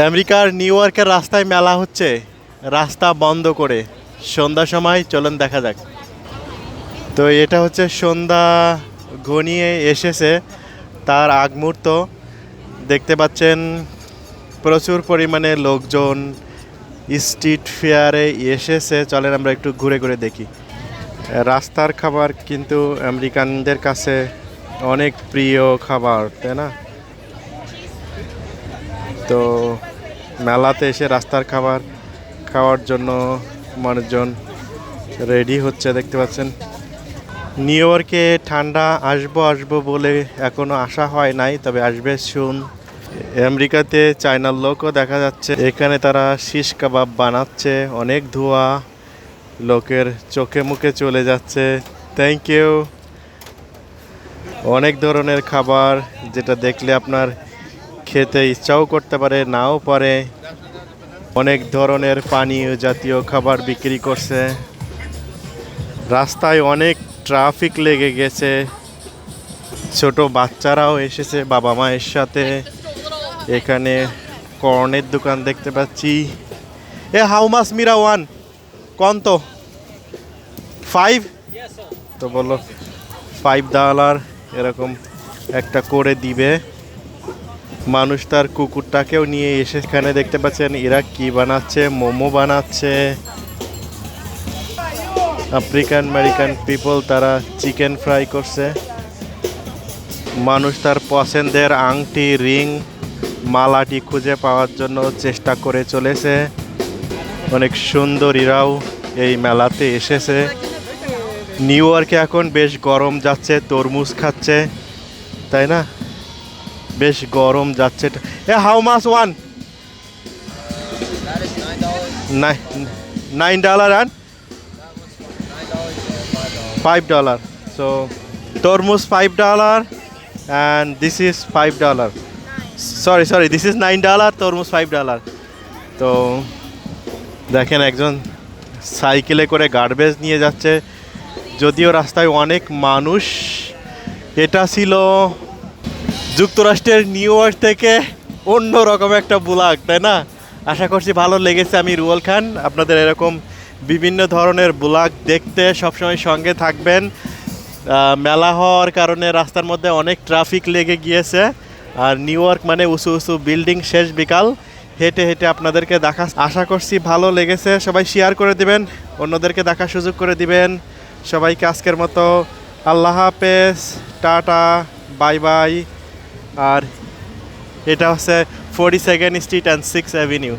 আমেরিকার নিউ ইয়র্কের রাস্তায় মেলা হচ্ছে। রাস্তা বন্ধ করে। সন্ধ্যা সময়, চলুন দেখা যাক। তো এটা হচ্ছে সন্ধ্যা ঘনিয়ে এসেছে। তার আগ মুহূর্ত। দেখতে পাচ্ছেন প্রচুর পরিমাণে লোকজন স্ট্রিট ফেয়ারে এসেছে। চলেন আমরা একটু ঘুরে ঘুরে দেখি। রাস্তার খাবার কিন্তু আমেরিকানদের কাছে অনেক প্রিয় খাবার, তাই না? তো মেলাতে এসে রাস্তার খাবার খাওয়ার জন্য মানুষজন রেডি হচ্ছে, দেখতে পাচ্ছেন। নিউ ইয়র্কে ঠান্ডা আসব আসব বলে এখনও আসা হয় নাই, তবে আসবে শুন আমেরিকাতে চায়নার লোকও দেখা যাচ্ছে। এখানে তারা শিশ কাবাব বানাচ্ছে, অনেক ধোঁয়া লোকের চোখে মুখে চলে যাচ্ছে। থ্যাংক ইউ অনেক ধরনের খাবার যেটা দেখলে আপনার খেতে ইচ্ছাও করতে পারে, নাও পারে। অনেক ধরনের পানীয় জাতীয় খাবার বিক্রি করছে। রাস্তায় অনেক ট্রাফিক লেগে গেছে। ছোট বাচ্চারাও এসেছে, বাবা মায়ের সাথে। এখানে কর্নের দোকান দেখতে পাচ্ছি। এ হাউ মাস মিরা ওয়ান কত ফাইভ তো বলল ফাইভ ডলার এরকম একটা করে দিবে। মানুষ তার কুকুরটাকেও নিয়ে এসে এখানে দেখতে পাচ্ছেন, এরা কি বানাচ্ছে, মোমো বানাচ্ছে। আফ্রিকান আমেরিকান পিপল তারা চিকেন ফ্রাই করছে। মানুষ তার পছন্দের আংটি, রিং, মালাটি খুঁজে পাওয়ার জন্য চেষ্টা করে চলেছে। অনেক সুন্দরীরাও এই মেলাতে এসেছে। নিউ ইয়র্কে এখন বেশ গরম যাচ্ছে, তরমুজ খাচ্ছে, তাই না? বেশ গরম যাচ্ছে। এ how much one nine dollar and five dollar so তরমুজ five dollar and this is five dollar sorry sorry this is nine dollar তরমুজ ফাইভ ডলার তো দেখেন একজন সাইকেলে করে গার্বেজ নিয়ে যাচ্ছে। যদিও রাস্তায় অনেক মানুষ, এটা ছিল যুক্তরাষ্ট্রের নিউ ইয়র্ক থেকে অন্য রকম একটা ব্লগ, তাই না? আশা করছি ভালো লেগেছে আমি রুয়াল খান। আপনাদের এরকম বিভিন্ন ধরনের ব্লগ দেখতে সবসময় সঙ্গে থাকবেন। মেলা হওয়ার কারণে রাস্তার মধ্যে অনেক ট্রাফিক লেগে গিয়েছে। আর নিউ ইয়র্ক মানে উঁচু উঁচু বিল্ডিং শেষ বিকাল। হেঁটে হেঁটে আপনাদেরকে দেখা আশা করছি ভালো লেগেছে। সবাই শেয়ার করে দিবেন, অন্যদেরকে দেখার সুযোগ করে দিবেন। সবাইকে আজকের মতো আল্লাহ হাফেজ, টাটা, বাই বাই। আর এটা হচ্ছে forty second street and six avenue